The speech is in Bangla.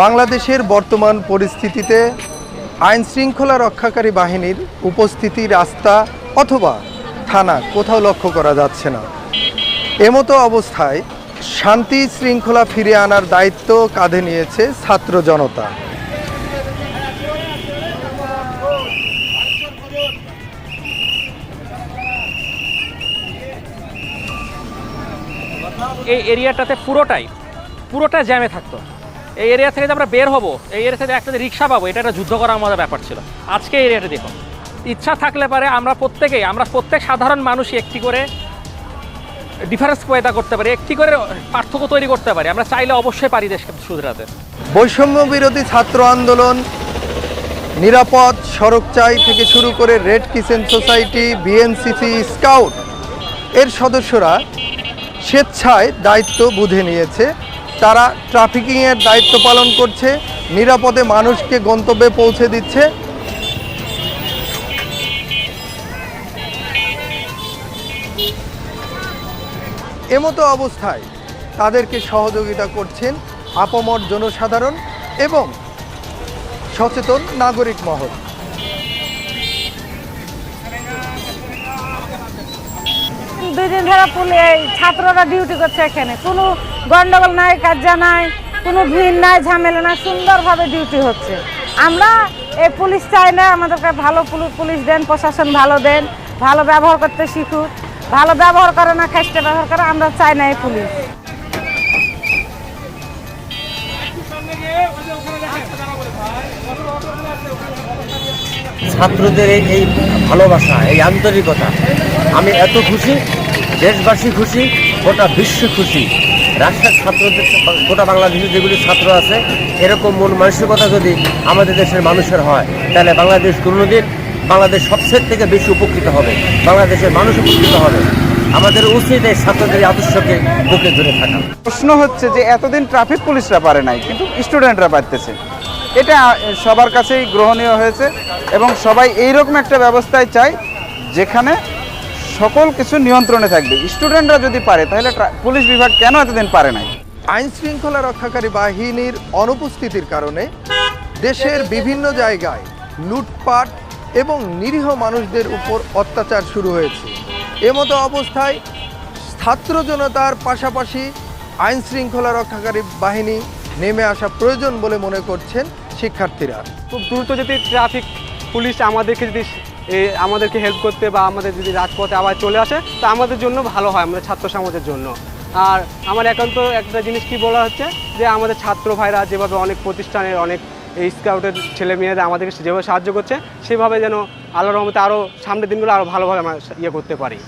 বাংলাদেশের বর্তমান পরিস্থিতিতে আইন শৃঙ্খলা রক্ষাকারী বাহিনীর উপস্থিতি রাস্তা অথবা থানা কোথাও লক্ষ্য করা যাচ্ছে না। এমতো অবস্থায় শান্তি শৃঙ্খলা ফিরে আনার দায়িত্ব কাঁধে নিয়েছে ছাত্র জনতা। এই এরিয়াটাতে পুরোটাই, পুরোটা জ্যামে থাকতো। এই এরিয়া থেকে যে আমরা বের হব, এই এরিয়া থেকে একটা রিক্সা পাবো, এটা একটা যুদ্ধ করার মতো ব্যাপার ছিল। আজকে এই এরিয়াটা দেখুন ইচ্ছা থাকলে পারে আমরা প্রত্যেকেই, আমরা প্রত্যেক সাধারণ মানুষই একটি করে ডিফারেন্স পয়দা করতে পারি, একটি করে পার্থক্য তৈরি করতে পারি। আমরা চাইলে অবশ্যই পারি দেশকে শুধরাতে। বৈষম্য বিরোধী ছাত্র আন্দোলন, নিরাপদ সড়ক চাই থেকে শুরু করে Red Kitchen Society, BNCC, scout. এর সদস্যরা স্বেচ্ছায় দায়িত্ব বুঝে নিয়েছে। তারা ট্রাফিকিংয়ের দায়িত্ব পালন করছে, নিরাপদে মানুষকে গন্তব্যে পৌঁছে দিচ্ছে। এমতো অবস্থায় তাদেরকে সহযোগিতা করছেন আপমর জনসাধারণ এবং সচেতন নাগরিক মহল। দুই দিন ধরে পুলি এই ছাত্ররা ডিউটি করছে এখানে। কোনো গন্ডগোল নাই কাজা নাই, কোনো ভিড় নাই, ঝামেলা নাই, সুন্দরভাবে ডিউটি হচ্ছে। আমরা এই পুলিশ চাই না, আমাদেরকে ভালো পুলি- পুলিশ দেন, প্রশাসন ভালো দেন, ভালো ব্যবহার করতে শিখুক। ভালো ব্যবহার করে না খাইস্টে ব্যবহার করে, আমরা চাই না এই পুলিশ। ছাত্রদের এই এই ভালোবাসা, এই আন্তরিকতা। আমি এত খুশি, দেশবাসী খুশি, গোটা বিশ্ব খুশি। রাষ্ট্রের ছাত্রদের গোটা বাংলাদেশের যেগুলি ছাত্র আছে, এরকম মন মানসিকতা যদি আমাদের দেশের মানুষের হয়, তাহলে বাংলাদেশ কোনোদিন বাংলাদেশ সবচেয়ে থেকে বেশি উপকৃত হবে, বাংলাদেশের মানুষ উপকৃত হবে। আমাদের উচিত এই ছাত্রদের আদর্শকে বুকে ধরে থাকা। প্রশ্ন হচ্ছে যে এতদিন ট্রাফিক পুলিশরা পারে নাই, কিন্তু স্টুডেন্টরা পারতেছে। এটা সবার কাছেই গ্রহণীয় হয়েছে এবং সবাই এইরকম একটা ব্যবস্থায় চায় যেখানে সকল কিছু নিয়ন্ত্রণে থাকবে। স্টুডেন্টরা যদি পারে তাহলে ট্রা- পুলিশ বিভাগ কেন এতদিন পারে নাই? আইন শৃঙ্খলা রক্ষাকারী বাহিনীর অনুপস্থিতির কারণে দেশের বিভিন্ন জায়গায় লুটপাট এবং নিরীহ মানুষদের উপর অত্যাচার শুরু হয়েছে। এমতো অবস্থায় ছাত্র জনতার পাশাপাশি আইন শৃঙ্খলা রক্ষাকারী বাহিনী নেমে আসা প্রয়োজন বলে মনে করছেন শিক্ষার্থীরা। খুব দ্রুত যদি ট্রাফিক পুলিশ আমাদেরকে যদি আমাদেরকে হেল্প করতে বা আমাদের যদি রাজপথে আবার চলে আসে, তা আমাদের জন্য ভালো হয় আমাদের ছাত্র সমাজের জন্য। আর আমার একান্ত একটা জিনিস কি বলা হচ্ছে, যে আমাদের ছাত্র ভাইরা যেভাবে অনেক প্রতিষ্ঠানের, অনেক এই স্কাউটের ছেলে মেয়েরা আমাদেরকে যেভাবে সাহায্য করছে, সেভাবে যেন আল্লাহর রহমতে আরও সামনের দিনগুলো আরও ভালোভাবে আমরা ইয়ে করতে পারি।